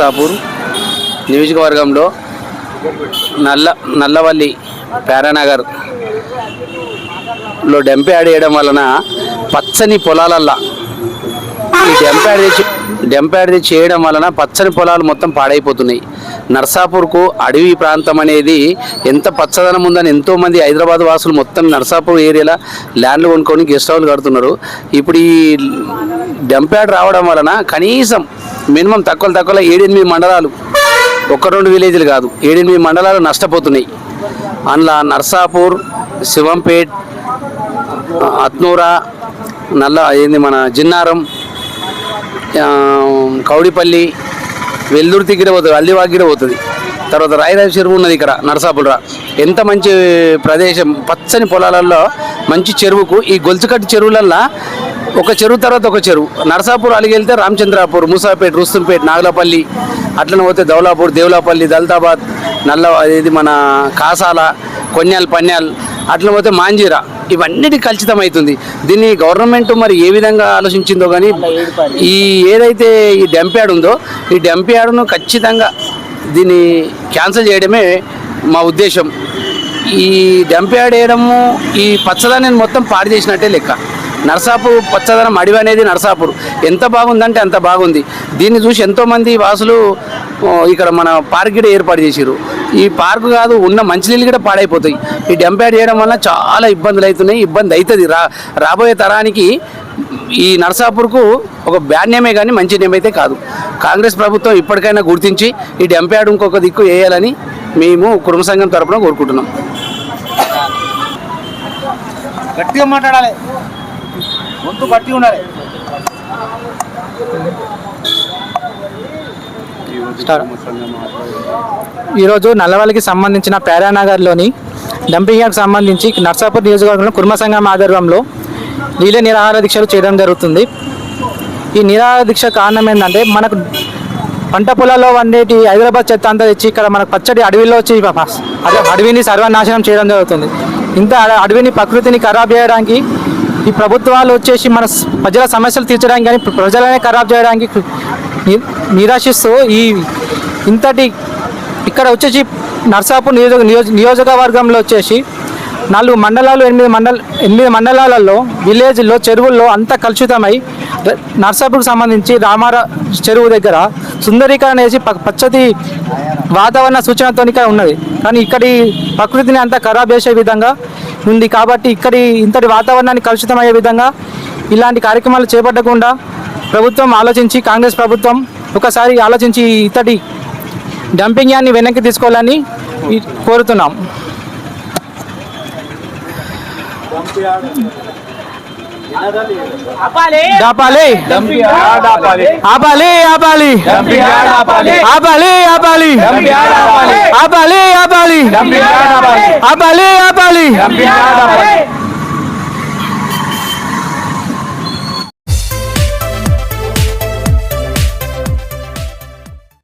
నర్సాపూర్ నియోజకవర్గంలో నల్ల నల్లవల్లి పారానగర్లో డెంప్ చేయడం వలన పచ్చని పొలాలల్లా ఈ డెంప్ యాడ్ తెచ్చి తెచ్చి చేయడం వలన పచ్చని పొలాలు మొత్తం పాడైపోతున్నాయి. నర్సాపూర్కు అడవి ప్రాంతం అనేది ఎంత పచ్చదనం ఉందని ఎంతోమంది హైదరాబాద్ వాసులు మొత్తం నర్సాపూర్ ఏరియాలో ల్యాండ్లు కొనుక్కొని గెస్ట్ హౌస్లు కడుతున్నారు. ఇప్పుడు ఈ డెంప్ రావడం వలన కనీసం మినిమం తక్కువ తక్కువలో ఏడెనిమిది మండలాలు. ఒక్క రెండు విలేజ్లు కాదు. ఏడెనిమిది మండలాలు నష్టపోతున్నాయి. అందులో నర్సాపూర్ శివంపేట్ అత్నూరా నల్ల ఏంది మన జిన్నారం కౌడిపల్లి వెల్దుర్తి గిడ పోతుంది అల్లివాగ్ గిడ పోతుంది. తర్వాత రాయరాజు చెరువు ఉన్నది ఇక్కడ నరసాపుర ఎంత మంచి ప్రదేశం. పచ్చని పొలాలలో మంచి చెరువుకు ఈ గొలుసుకట్టు చెరువులల్లో ఒక చెరువు తర్వాత ఒక చెరువు. నరసాపూర్ అలిగెళ్తే రామచంద్రాపూర్ మూసాపేట్ రుస్తుంపేట్ నాగలపల్లి అట్లనే పోతే దౌలాపూర్ దేవులాపల్లి దల్తాబాద్ నల్ల ఇది మన కాసాల కొన్యాల్ పన్యాల్ అట్లా పోతే మాంజీరా. ఇవన్నిటి కలుషితం అవుతుంది దీన్ని గవర్నమెంట్ మరి ఏ విధంగా ఆలోచించిందో కానీ ఈ ఏదైతే ఈ డంప్ యార్డ్ ఉందో ఈ డంప్ యార్డ్ను ఖచ్చితంగా దీన్ని క్యాన్సిల్ చేయడమే మా ఉద్దేశం. ఈ డంప్ యార్డ్ వేయడము ఈ పచ్చదనాన్ని మొత్తం పాడు చేసినట్టే లెక్క. నర్సాపూర్ పచ్చదనం అడవి అనేది నర్సాపూర్. ఎంత బాగుందంటే అంత బాగుంది. దీన్ని చూసి ఎంతోమంది వాసులు ఇక్కడ మన పార్క్ కూడా ఏర్పాటు చేసిరు ఈ పార్కు కాదు ఉన్న మంచినీళ్ళు కూడా పాడైపోతాయి. ఈ డంప్ చేయడం వల్ల చాలా ఇబ్బందులు అవుతున్నాయి. ఇబ్బంది అవుతుంది. రా రాబోయే తరానికి ఈ నర్సాపూర్కు ఒక బ్యాడ్ నేమే కానీ మంచి నేమ్ అయితే కాదు. కాంగ్రెస్ ప్రభుత్వం ఇప్పటికైనా గుర్తించి ఈ డంప్యాడ్ ఇంకొక దిక్కు వేయాలని మేము కుటుంబ సంఘం తరపున కోరుకుంటున్నాం. గట్టిగా మాట్లాడాలి. గొంతు గట్టిగా ఉండాలి ఈరోజు నల్లవల్లికి సంబంధించిన పారానగర్లోని డంపింగ్ సంబంధించి నర్సాపూర్ నియోజకవర్గంలో కుర్మ సంఘం ఆధ్వర్యంలో నీళ్ళ నిరాహార దీక్షలు చేయడం జరుగుతుంది. ఈ నిరాహార దీక్ష కారణం ఏంటంటే మనకు పంట పొలాల్లో వండేటి హైదరాబాద్ చెత్త అంతా తెచ్చి ఇక్కడ మనకు పచ్చడి అడవిలో వచ్చి అడవిని సర్వనాశనం చేయడం జరుగుతుంది. ఇంత అడ- అడవిని ప్రకృతిని ఖరాబ్ చేయడానికి ఈ ప్రభుత్వాలు వచ్చేసి మన ప్రజల సమస్యలు తీర్చడానికి కానీ ప్రజలనే ఖరాబ్ చేయడానికి నిరాశిస్తూ ఈ ఇంతటి ఇక్కడ వచ్చేసి నర్సాపూర్ నియోజక నియోజ- నియోజకవర్గంలో వచ్చేసి నాలుగు మండలాలు ఎనిమిది మండల ఎనిమిది మండలాలలో విలేజ్లో చెరువుల్లో అంతా కలుషితమై నర్సాపూర్కి సంబంధించి రామారా చెరువు దగ్గర సుందరీకరణ వేసి ప- పచ్చటి వాతావరణ సూచనతో ఇక్కడ ఉన్నది. కానీ ఇక్కడి ప్రకృతిని అంతా ఖరాబ్ చేసే విధంగా ఉంది కాబట్టి ఇక్కడి ఇంతటి వాతావరణాన్ని కలుషితమయ్యే విధంగా ఇలాంటి కార్యక్రమాలు చేపట్టకుండా ప్రభుత్వం ఆలోచించి కాంగ్రెస్ ప్రభుత్వం ఒకసారి ఆలోచించి ఇతడి డంపింగ్ యాన్ని వెనక్కి తీసుకోవాలని కోరుతున్నాం. ఈ- కోరుతున్నాం ఆపాలి ఆపాలి ఆపాలి ఆపాలి ఆపాలి ఆపాలి ఆపాలి ఆపాలి ఆపాలి ఆపాలి